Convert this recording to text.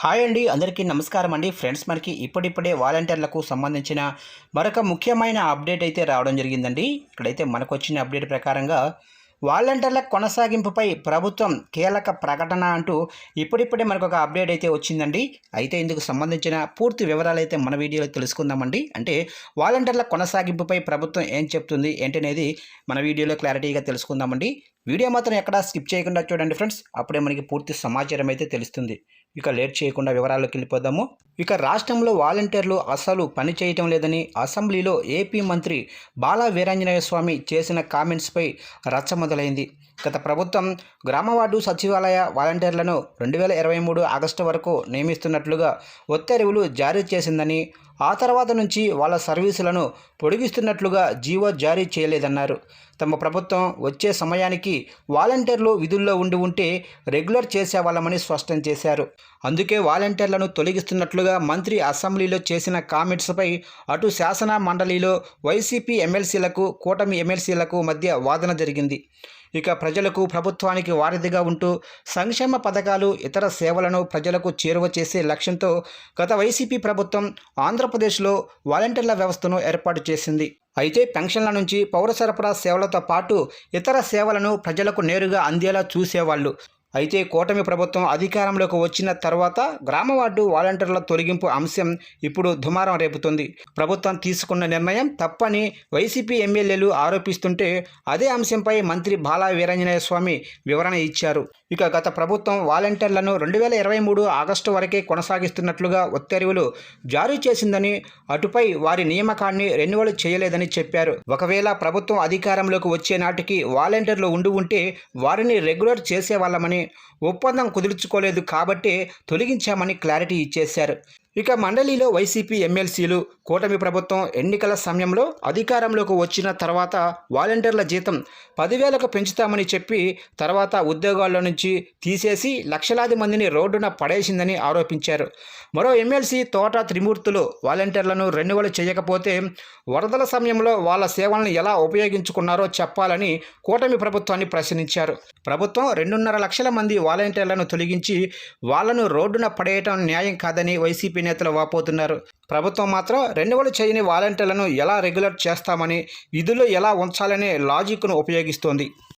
Hi అండి అందరికీ నమస్కారం అండి. ఫ్రెండ్స్ మనకి ఇప్పుడిప్పుడే వాలంటీర్లకు సంబంధించిన మరొక ముఖ్యమైన అప్డేట్ అయితే రావడం జరిగిందండి. ఇక్కడైతే మనకు వచ్చిన అప్డేట్ ప్రకారంగా వాలంటీర్ల కొనసాగింపుపై ప్రభుత్వం కీలక ప్రకటన అంటూ ఇప్పుడిప్పుడే మనకు ఒక అప్డేట్ అయితే వచ్చిందండి. అయితే ఇందుకు సంబంధించిన పూర్తి వివరాలు అయితే మన వీడియోలో తెలుసుకుందామండి. అంటే వాలంటీర్ల కొనసాగింపుపై ప్రభుత్వం ఏం చెప్తుంది ఏంటనేది మన వీడియోలో క్లారిటీగా తెలుసుకుందామండి. వీడియో మాత్రం ఎక్కడా స్కిప్ చేయకుండా చూడండి ఫ్రెండ్స్. అప్పుడే మనకి పూర్తి సమాచారం అయితే తెలుస్తుంది. ఇక లేట్ చేయకుండా వివరాల్లోకి వెళ్ళిపోదాము. ఇక రాష్ట్రంలో వాలంటీర్లు అసలు పని చేయటం లేదని అసెంబ్లీలో ఏపీ మంత్రి బాలా వీరాంజనేయ స్వామి చేసిన కామెంట్స్పై రచ్చ మొదలైంది. గత ప్రభుత్వం గ్రామ వార్డు సచివాలయ వాలంటీర్లను రెండు వేల ఇరవై మూడు ఆగస్టు వరకు నియమిస్తున్నట్లుగా ఉత్తర్వులు జారీ చేసిందని ఆ తర్వాత నుంచి వాళ్ళ సర్వీసులను పొడిగిస్తున్నట్లుగా జీవో జారీ చేయలేదన్నారు. తమ ప్రభుత్వం వచ్చే సమయానికి వాలంటీర్లు విధుల్లో ఉండి ఉంటే రెగ్యులర్ చేసేవాళ్ళమని స్పష్టం చేశారు. అందుకే వాలంటీర్లను తొలగిస్తున్నట్లుగా మంత్రి అసెంబ్లీలో చేసిన కామెంట్స్పై అటు శాసన మండలిలో వైసీపీ ఎమ్మెల్సీలకు కూటమి ఎమ్మెల్సీలకు మధ్య వాదన జరిగింది. ఇక ప్రజలకు ప్రభుత్వానికి వారధిగా ఉంటూ సంక్షేమ పథకాలు ఇతర సేవలను ప్రజలకు చేరువ చేసే లక్ష్యంతో గత వైసీపీ ప్రభుత్వం ఆంధ్ర ఆంధ్రప్రదేశ్లో వాలంటీర్ల వ్యవస్థను ఏర్పాటు చేసింది. అయితే పెన్షన్ల నుంచి పౌర సరఫరా సేవలతో పాటు ఇతర సేవలను ప్రజలకు నేరుగా అందేలా చూసేవాళ్ళు. అయితే కూటమి ప్రభుత్వం అధికారంలోకి వచ్చిన తర్వాత గ్రామ వార్డు వాలంటీర్ల తొలగింపు అంశం ఇప్పుడు దుమారం రేపుతుంది. ప్రభుత్వం తీసుకున్న నిర్ణయం తప్పని వైసీపీ ఎమ్మెల్యేలు ఆరోపిస్తుంటే అదే అంశంపై మంత్రి బాలా వీరాంజనేయ స్వామి వివరణ ఇచ్చారు. ఇక గత ప్రభుత్వం వాలంటీర్లను రెండు వేల ఇరవై మూడు ఆగస్టు వరకే కొనసాగిస్తున్నట్లుగా ఉత్తర్వులు జారీ చేసిందని అటుపై వారి నియామకాన్ని రెన్యువల్ చేయలేదని చెప్పారు. ఒకవేళ ప్రభుత్వం అధికారంలోకి వచ్చే నాటికి వాలంటీర్లు ఉండి ఉంటే వారిని రెగ్యులర్ చేసేవాళ్ళమని ఒప్పందం కుదుర్చుకోలేదు కాబట్టి తొలగించామని క్లారిటీ ఇచ్చేశారు. ఇక మండలిలో వైసీపీ ఎమ్మెల్సీలు కూటమి ప్రభుత్వం ఎన్నికల సమయంలో అధికారంలోకి వచ్చిన తర్వాత వాలంటీర్ల జీతం పదివేలకు పెంచుతామని చెప్పి తర్వాత ఉద్యోగాల్లో నుంచి తీసేసి లక్షలాది మందిని రోడ్డున పడేసిందని ఆరోపించారు. మరో ఎమ్మెల్సీ తోట త్రిమూర్తులు వాలంటీర్లను రెన్యువల్ చేయకపోతే వరదల సమయంలో వాళ్ళ సేవలను ఎలా ఉపయోగించుకున్నారో చెప్పాలని కూటమి ప్రభుత్వాన్ని ప్రశ్నించారు. ప్రభుత్వం రెండున్నర లక్షల మంది వాలంటీర్లను తొలగించి వాళ్ళను రోడ్డున పడేయటం న్యాయం కాదని వైసీపీ నేతలు వాపోతున్నారు. ప్రభుత్వం మాత్రం రెన్యువల్ చేయని వాలంటీర్లను ఎలా రెగ్యులర్ చేస్తామని విధులు ఎలా ఉంచాలనే లాజిక్ను ఉపయోగిస్తోంది.